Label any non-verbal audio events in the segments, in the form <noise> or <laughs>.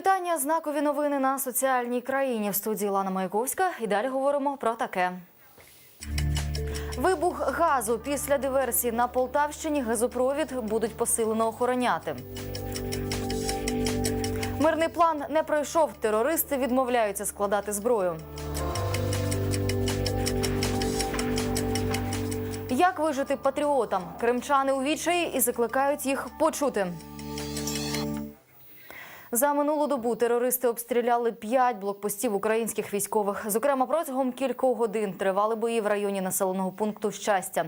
Вітання. Знакові новини на соціальній країні в студії Лана Маяковська. І далі говоримо про таке. Вибух газу після диверсії на Полтавщині газопровід будуть посилено охороняти. Мирний план не пройшов. Терористи відмовляються складати зброю. Як вижити патріотам? Кримчани у відчаї і закликають їх почути. За минулу добу терористи обстріляли п'ять блокпостів українських військових. Зокрема, протягом кількох годин тривали бої в районі населеного пункту щастя.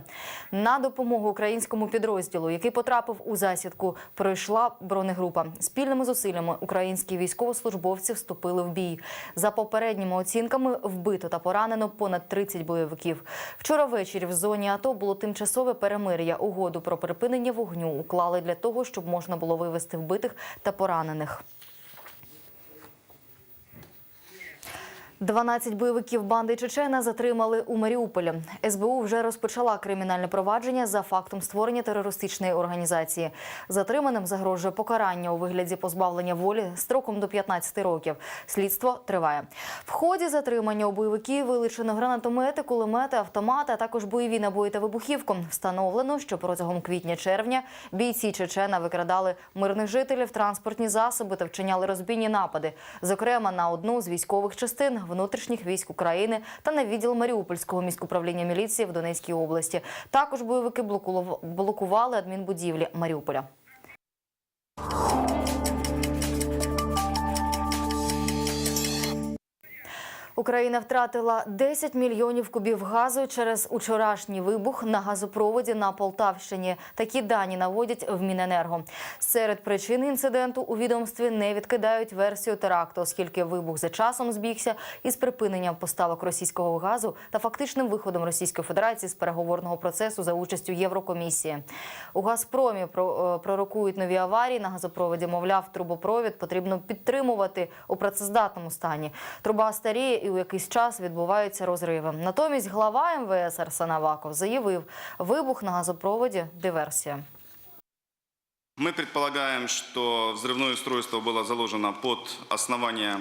На допомогу українському підрозділу, який потрапив у засідку, пройшла бронегрупа. Спільними зусиллями українські військовослужбовці вступили в бій. За попередніми оцінками вбито та поранено понад 30 бойовиків. Вчора ввечері в зоні АТО було тимчасове перемир'я. Угоду про припинення вогню уклали для того, щоб можна було вивести вбитих та поранених. 12 бойовиків банди Чечена затримали у Маріуполі. СБУ вже розпочала кримінальне провадження за фактом створення терористичної організації. Затриманим загрожує покарання у вигляді позбавлення волі строком до 15 років. Слідство триває. В ході затримання у бойовиків вилучено гранатомети, кулемети, автомати, а також бойові набої та вибухівку. Встановлено, що протягом квітня-червня бійці Чечена викрадали мирних жителів, транспортні засоби та вчиняли розбійні напади, зокрема на одну з військових частин внутрішніх військ України та на відділ Маріупольського міськуправління міліції в Донецькій області. Також бойовики блокували адмінбудівлі Маріуполя. Україна втратила 10 мільйонів кубів газу через учорашній вибух на газопроводі на Полтавщині. Такі дані наводять в Міненерго. Серед причин інциденту у відомстві не відкидають версію теракту, оскільки вибух за часом збігся із припиненням поставок російського газу та фактичним виходом Російської Федерації з переговорного процесу за участю Єврокомісії. У Газпромі про- е, пророкують нові аварії на газопроводі. Мовляв, трубопровід потрібно підтримувати у працездатному стані. Труба старіє і у якийсь час відбуваються розриви. Натомість глава МВС Арсен Аваков заявив, вибух на газопроводі диверсія. Мы предполагаем, что взрывное устройство было заложено под основание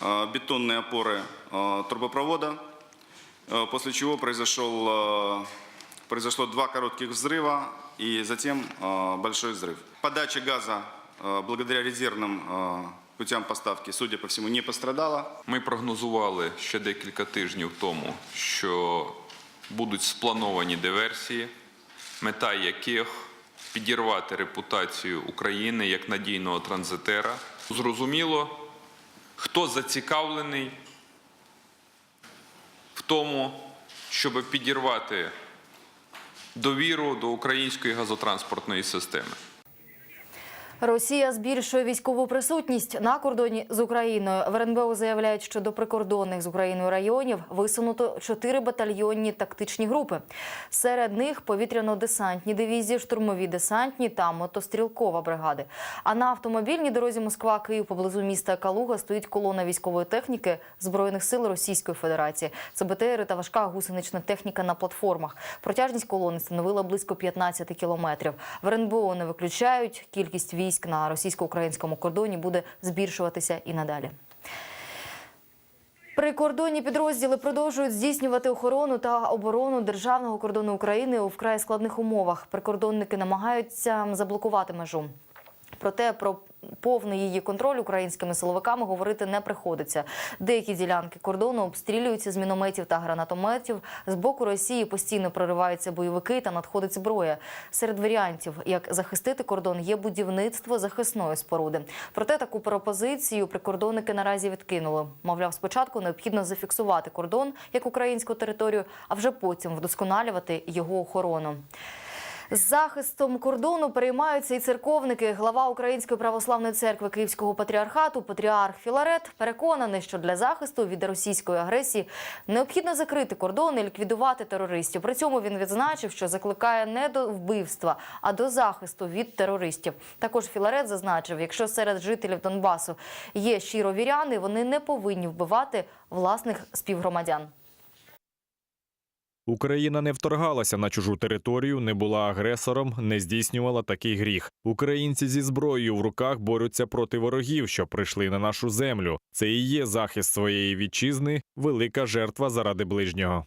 э, бетонной опоры э, трубопровода, э, после чего произошел, э, произошло два коротких взрыва и затем э, большой взрыв. Подача газа э, благодаря резервным э, путям поставки, судя по всему, не пострадала. Ми прогнозували ще декілька тижнів тому, що будуть сплановані диверсії, мета яких підірвати репутацію України як надійного транзитера. Зрозуміло, хто зацікавлений в тому, щоб підірвати довіру до української газотранспортної системи. Росія збільшує військову присутність на кордоні з Україною. В РНБО заявляють, що до прикордонних з Україною районів висунуто чотири батальйонні тактичні групи. Серед них повітряно-десантні дивізії, штурмові десантні та мотострілкова бригади. А на автомобільній дорозі Москва-Київ поблизу міста Калуга стоїть колона військової техніки збройних сил Російської Федерації. Це БТРи та важка гусенична техніка на платформах. Протяжність колони становила близько 15 кілометрів. В РНБО не виключають кількість військ на російсько-українському кордоні буде збільшуватися і надалі. Прикордонні підрозділи продовжують здійснювати охорону та оборону державного кордону України у вкрай складних умовах. Прикордонники намагаються заблокувати межу. Проте про повний її контроль українськими силовиками говорити не приходиться. Деякі ділянки кордону обстрілюються з мінометів та гранатометів. З боку Росії постійно прориваються бойовики та надходить зброя. Серед варіантів, як захистити кордон, є будівництво захисної споруди. Проте таку пропозицію прикордонники наразі відкинули. Мовляв, спочатку необхідно зафіксувати кордон як українську територію, а вже потім вдосконалювати його охорону. З захистом кордону переймаються і церковники. Глава Української православної церкви Київського патріархату Патріарх Філарет переконаний, що для захисту від російської агресії необхідно закрити кордон і ліквідувати терористів. При цьому він відзначив, що закликає не до вбивства, а до захисту від терористів. Також Філарет зазначив, якщо серед жителів Донбасу є щиро віряни, вони не повинні вбивати власних співгромадян. Україна не вторгалася на чужу територію, не була агресором, не здійснювала такий гріх. Українці зі зброєю в руках борються проти ворогів, що прийшли на нашу землю. Це і є захист своєї вітчизни, велика жертва заради ближнього.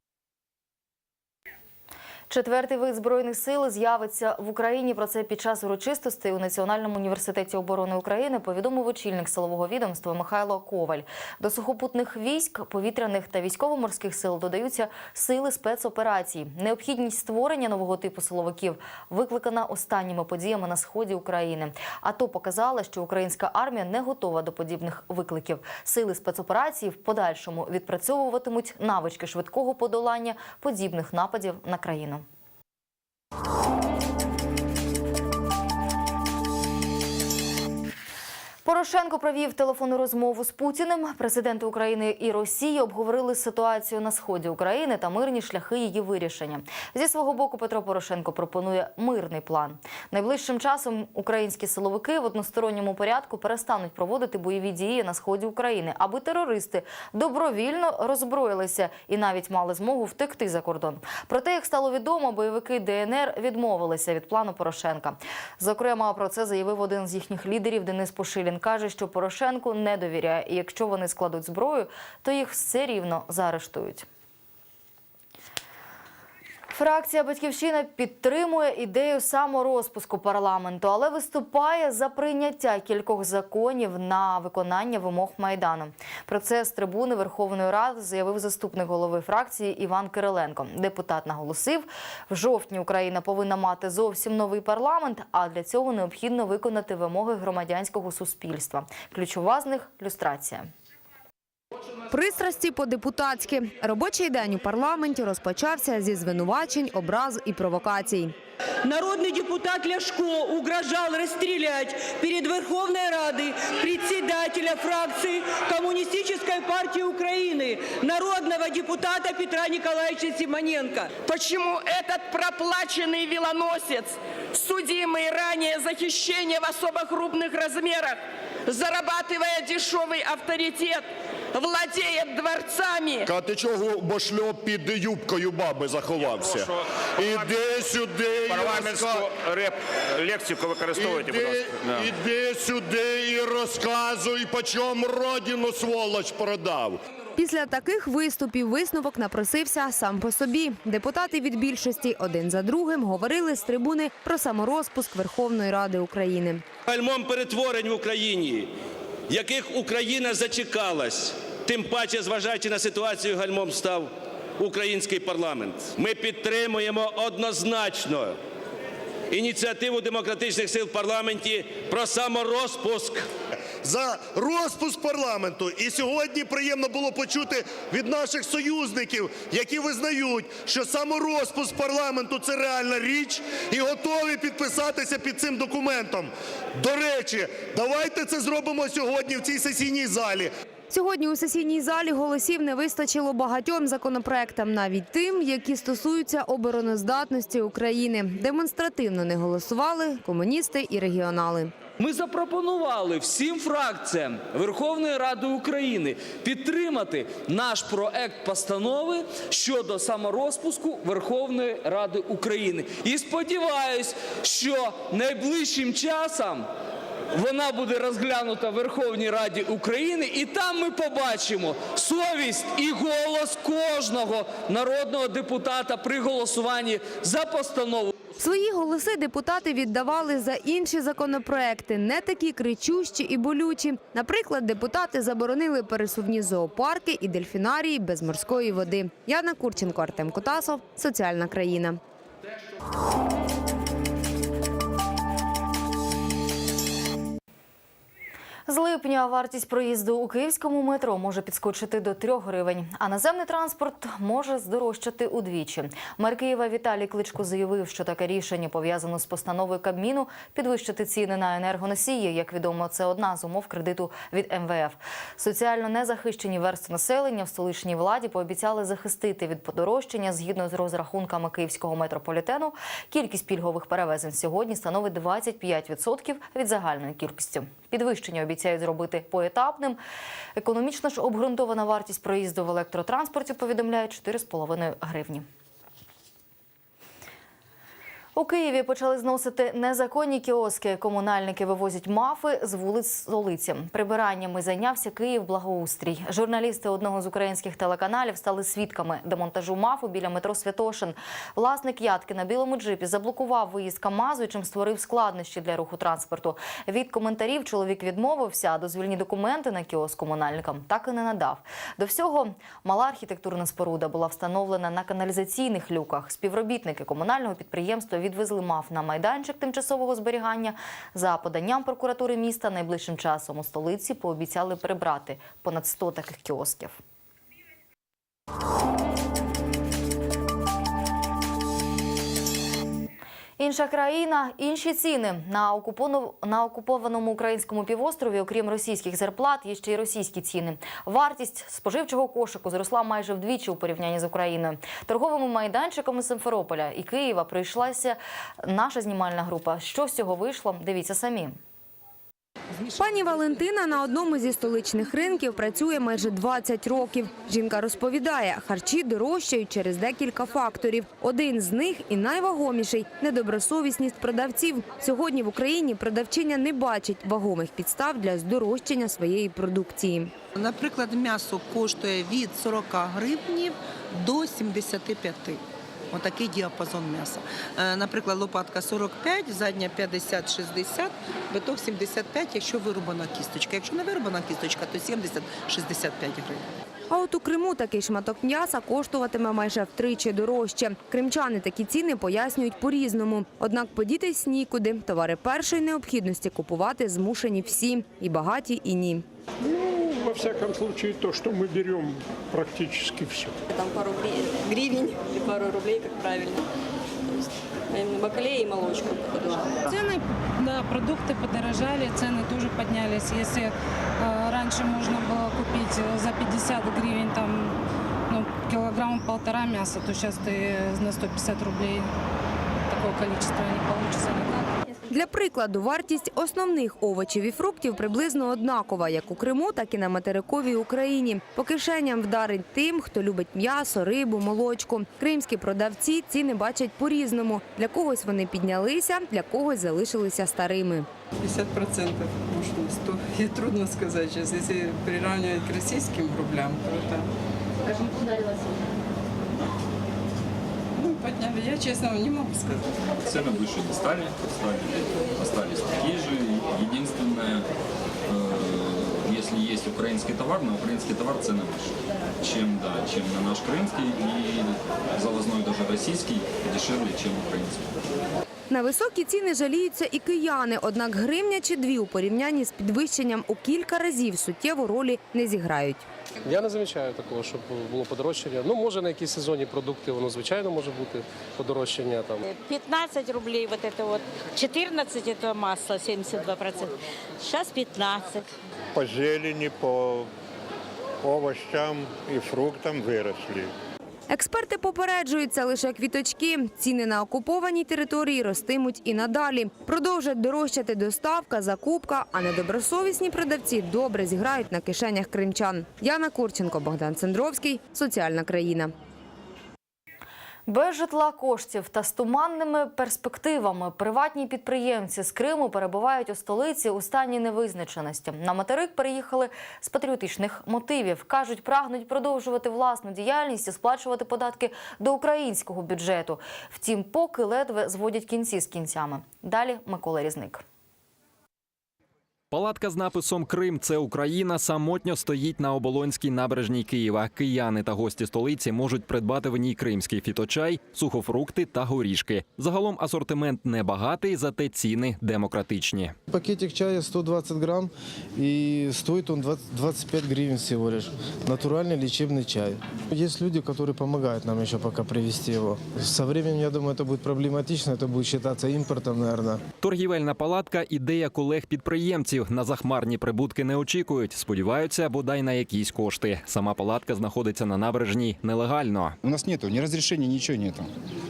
Четвертий вид збройних сил з'явиться в Україні. Про це під час урочистостей у Національному університеті оборони України повідомив очільник силового відомства Михайло Коваль. До сухопутних військ, повітряних та військово-морських сил додаються сили спецоперацій. Необхідність створення нового типу силовиків викликана останніми подіями на сході України. АТО показала, що українська армія не готова до подібних викликів. Сили спецоперації в подальшому відпрацьовуватимуть навички швидкого подолання подібних нападів на країну. Порошенко провів телефонну розмову з Путіним. Президенти України і Росії обговорили ситуацію на сході України та мирні шляхи її вирішення. Зі свого боку Петро Порошенко пропонує мирний план. Найближчим часом українські силовики в односторонньому порядку перестануть проводити бойові дії на сході України, аби терористи добровільно роззброїлися і навіть мали змогу втекти за кордон. Проте, як стало відомо, бойовики ДНР відмовилися від плану Порошенка. Зокрема, про це заявив один з їхніх лідерів Денис Пошилін. Каже, що Порошенку не довіряє, і якщо вони складуть зброю, то їх все рівно заарештують. Фракція Батьківщина підтримує ідею саморозпуску парламенту, але виступає за прийняття кількох законів на виконання вимог майдану. Про це з трибуни Верховної Ради заявив заступник голови фракції Іван Кириленко. Депутат наголосив, в жовтні Україна повинна мати зовсім новий парламент, а для цього необхідно виконати вимоги громадянського суспільства. Ключова з них люстрація. Пристрасті по-депутатськи. Робочий день у парламенті розпочався зі звинувачень, образ і провокацій. Народный депутат Ляшко угрожал расстрелять перед Верховной Радой председателя фракции Коммунистической партии Украины, народного депутата Петра Николаевича Симоненко. Почему этот проплаченный велоносец, судимый ранее за хищение в особо крупных размерах, зарабатывая дешевый авторитет, Владеет дворцами, А ти чого бошльоп під юбкою баби заховався? Іди сюди Парламентську реп лексику використовуйте, будь ласка. Іди сюди і розказуй, по чому родину сволоч продав. Після таких виступів висновок напросився сам по собі. Депутати від більшості один за другим говорили з трибуни про саморозпуск Верховної Ради України. гальмом перетворень в Україні, яких Україна зачекалась, тим паче, зважаючи на ситуацію, гальмом став український парламент. Ми підтримуємо однозначно ініціативу демократичних сил в парламенті про саморозпуск. За розпуск парламенту. І сьогодні приємно було почути від наших союзників, які визнають, що саморозпуск парламенту це реальна річ і готові підписатися під цим документом. До речі, давайте це зробимо сьогодні в цій сесійній залі. Сьогодні у сесійній залі голосів не вистачило багатьом законопроектам, навіть тим, які стосуються обороноздатності України. Демонстративно не голосували комуністи і регіонали. Ми запропонували всім фракціям Верховної Ради України підтримати наш проект постанови щодо саморозпуску Верховної Ради України. І сподіваюсь, що найближчим часом вона буде розглянута в Верховній Раді України, і там ми побачимо совість і голос кожного народного депутата при голосуванні за постанову. Свої голоси депутати віддавали за інші законопроекти, не такі кричущі і болючі. Наприклад, депутати заборонили пересувні зоопарки і дельфінарії без морської води. Яна Курченко, Артем Котасов, Соціальна країна. З липня вартість проїзду у київському метро може підскочити до 3 гривень, а наземний транспорт може здорожчати удвічі. Мер Києва Віталій Кличко заявив, що таке рішення пов'язано з постановою Кабміну підвищити ціни на енергоносії. Як відомо, це одна з умов кредиту від МВФ. Соціально незахищені верстви населення в столичній владі пообіцяли захистити від подорожчання згідно з розрахунками київського метрополітену. Кількість пільгових перевезень сьогодні становить 25% від загальної кількості. Підвищення обіцяють зробити поетапним. Економічно ж обґрунтована вартість проїзду в електротранспорті повідомляє 4,5 гривні. У Києві почали зносити незаконні кіоски. Комунальники вивозять мафи з вулиць столиці. Прибираннями зайнявся Київ благоустрій. Журналісти одного з українських телеканалів стали свідками демонтажу мафу біля метро Святошин. Власник ядки на білому джипі заблокував виїзд КАМАЗу, чим створив складнощі для руху транспорту. Від коментарів чоловік відмовився, а дозвільні документи на кіоск комунальникам так і не надав. До всього мала архітектурна споруда була встановлена на каналізаційних люках. Співробітники комунального підприємства відвезли МАФ на майданчик тимчасового зберігання. За поданням прокуратури міста найближчим часом у столиці пообіцяли прибрати понад 100 таких кіосків. Інша країна, інші ціни на на окупованому українському півострові, окрім російських зарплат, є ще й російські ціни. Вартість споживчого кошику зросла майже вдвічі у порівнянні з Україною. Торговими майданчиками Симферополя і Києва прийшлася наша знімальна група. Що з цього вийшло? Дивіться самі. Пані Валентина на одному зі столичних ринків працює майже 20 років. Жінка розповідає, харчі дорожчають через декілька факторів. Один з них і найвагоміший – недобросовісність продавців. Сьогодні в Україні продавчиня не бачить вагомих підстав для здорожчання своєї продукції. Наприклад, м'ясо коштує від 40 гривнів до 75. Отакий діапазон м'яса. Е, Наприклад, лопатка 45, задня 50-60, биток 75, якщо вирубана кісточка. Якщо не вирубана кісточка, то 70-65 гривень. А от у Криму такий шматок м'яса коштуватиме майже втричі дорожче. Кримчани такі ціни пояснюють по-різному. Однак подітись нікуди. Товари першої необхідності купувати змушені всі – і багаті, і ні. Во всяком случае, то, что мы берем практически все. Там пару гри- гривен и пару рублей, как правильно. Именно бакалея и молочка. Цены на продукты подорожали, цены тоже поднялись. Если э, раньше можно было купить за 50 гривен там, ну, килограмм полтора мяса, то сейчас ты на 150 рублей такого количества не получится никак. Для прикладу, вартість основних овочів і фруктів приблизно однакова, як у Криму, так і на материковій Україні. По кишеням вдарить тим, хто любить м'ясо, рибу, молочку. Кримські продавці ціни бачать по-різному. Для когось вони піднялися, для когось залишилися старими. 50 процентов, может, на 100. И трудно сейчас. Если приравнивать к российским рублям, то это... Скажем, ударилась. Ну, подняли. Я, честно, не могу сказать. Цены выше не стали, стали, остались такие же. Единственное, э, если есть украинский товар, на украинский товар цены выше, чем, да, чем на наш крымский и завозной даже российский дешевле, чем украинский. На високі ціни жаліються і кияни, однак гривня чи дві у порівнянні з підвищенням у кілька разів суттєву ролі не зіграють. Я не замічаю такого, щоб було подорожчання. Ну, може, на якісь сезонні продукти, воно звичайно може бути подорожчання там. 15 рублей вот это вот. 14 это масло, 72%. Сейчас 15. По зелені, по овощам і фруктам виросли. Експерти попереджуються лише квіточки. Ціни на окупованій території ростимуть і надалі. Продовжать дорожчати доставка, закупка, а недобросовісні продавці добре зіграють на кишенях кримчан. Яна Курченко, Богдан Цендровський. Соціальна країна. Без житла коштів та з туманними перспективами приватні підприємці з Криму перебувають у столиці у стані невизначеності. На материк переїхали з патріотичних мотивів. кажуть, прагнуть продовжувати власну діяльність і сплачувати податки до українського бюджету. Втім, поки ледве зводять кінці з кінцями. Далі Микола Різник. Палатка з написом Крим це Україна самотньо стоїть на оболонській набережній Києва. Кияни та гості столиці можуть придбати в ній кримський фіточай, сухофрукти та горішки. Загалом асортимент небагатий, зате ціни демократичні. Пакетик чая 120 грамм и стоит он 20 25 гривен всего лишь. Натуральный лечебный чай. Есть люди, которые помогают нам еще пока привезти его. Со временем, я думаю, это будет проблематично, это будет считаться импортом, наверное. Торгівельна палатка ідея колег-підприємців. переселенців на захмарні прибутки не очікують. Сподіваються, бодай на якісь кошти. Сама палатка знаходиться на набережній нелегально. У нас нету ни разрешений, ничего нету.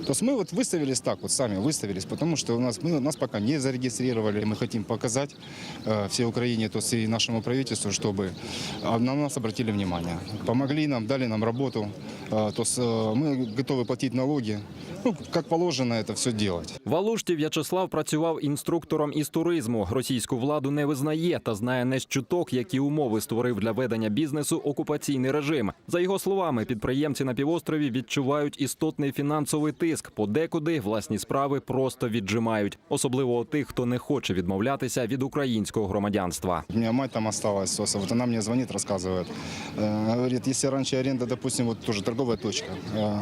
То есть мы вот выставились так, вот сами выставились, потому что у нас, мы, нас пока не зарегистрировали. Мы хотим показать э, всей Украине, то есть и нашему правительству, чтобы э, на нас обратили внимание. Помогли нам, дали нам работу. Э, то есть э, мы готовы платить налоги. Ну, как положено это все делать. В Алушті В'ячеслав працював інструктором із туризму. Російську владу не визнає та знає не з чуток, які умови створив для ведення бізнесу окупаційний режим. За його словами, підприємці на півострові відчувають істотний фінансовий тиск. Подекуди власні справи просто віджимають, особливо у тих, хто не хоче відмовлятися від українського громадянства. У меня мать там осталась, Соса, вот она мне звонит, рассказывает. Э, Говорит, если раньше аренда, допустим, вот тоже торговая точка, э,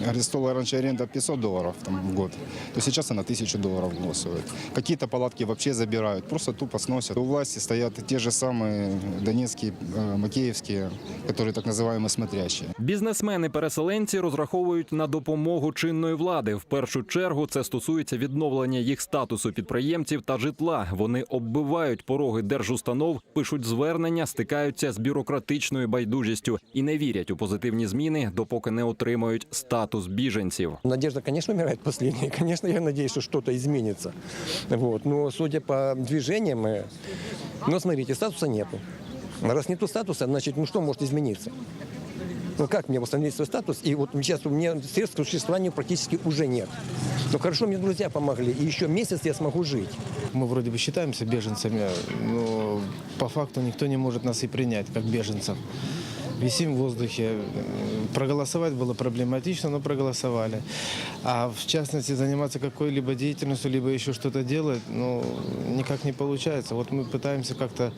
говорит, стоила раньше аренда 500 долларов там, в год, то сейчас она 1000 долларов в год стоит. Какие-то палатки вообще забирают, просто тупо сносят. У власти стоят те же самые донецкие, э, макеевские, которые так называемые смотрящие. Бізнесмени-переселенці розраховують на допомогу чинної влади. В першу чергу це стосується відновлення їх статусу підприємців та житла. Вони оббивають пороги держустанов, пишуть звернення, стикаються з бюрократичною байдужістю і не вірять у позитивні зміни, допоки не отримають статус біженців. Надежда, конечно, умирает последняя. Конечно, я <laughs> надеюсь, что что-то изменится. Вот. Но судя по движениям, ну, смотрите, статуса нету. Раз нету статуса, значит, ну что может измениться? Ну как мне восстановить свой статус? И вот сейчас у меня средств к существованию практически уже нет. Но хорошо, мне друзья помогли. И еще месяц я смогу жить. Мы вроде бы считаемся беженцами, но по факту никто не может нас и принять как беженцев. Висим в воздухе. Э, Проголосовать было проблематично, но проголосовали. А в частности заниматься какой-либо деятельностью, либо еще что-то делать, ну, никак не получается. Вот мы пытаемся как-то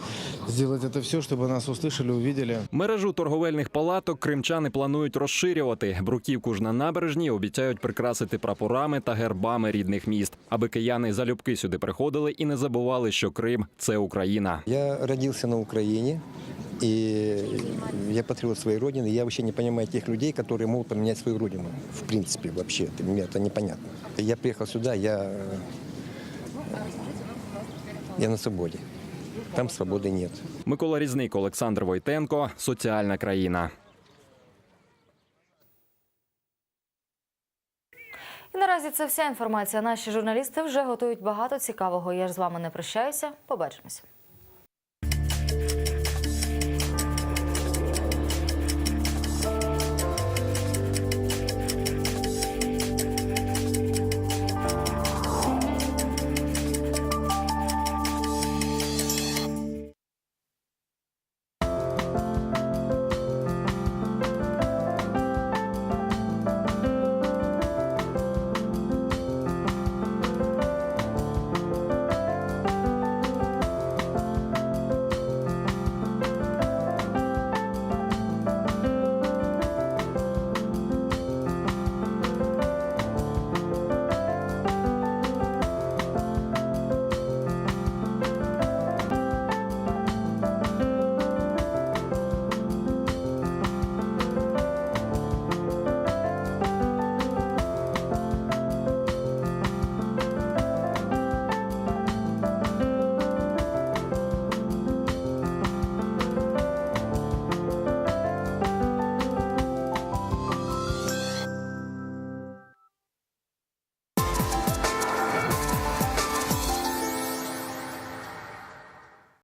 сделать это все, чтобы нас услышали, увидели. Мережу торговельних палаток кримчани планують розширювати. Бруківку ж на набережній обіцяють прикрасити прапорами та гербами рідних міст, аби кияни залюбки сюди приходили і не забували, що Крим це Україна. Я родился на Украине, и я патриот своей родины. Я вообще не понимаю тех людей, которые могут поменять свою родину. В принципе, вообще, это- мне это непонятно. Я приехал сюда, я, э, я на свободе. Там свободы нет. Микола Різник, Олександр Войтенко, Соціальна країна. І наразі це вся інформація. Наші журналісти вже готують багато цікавого. Я ж з вами не прощаюся. Побачимося.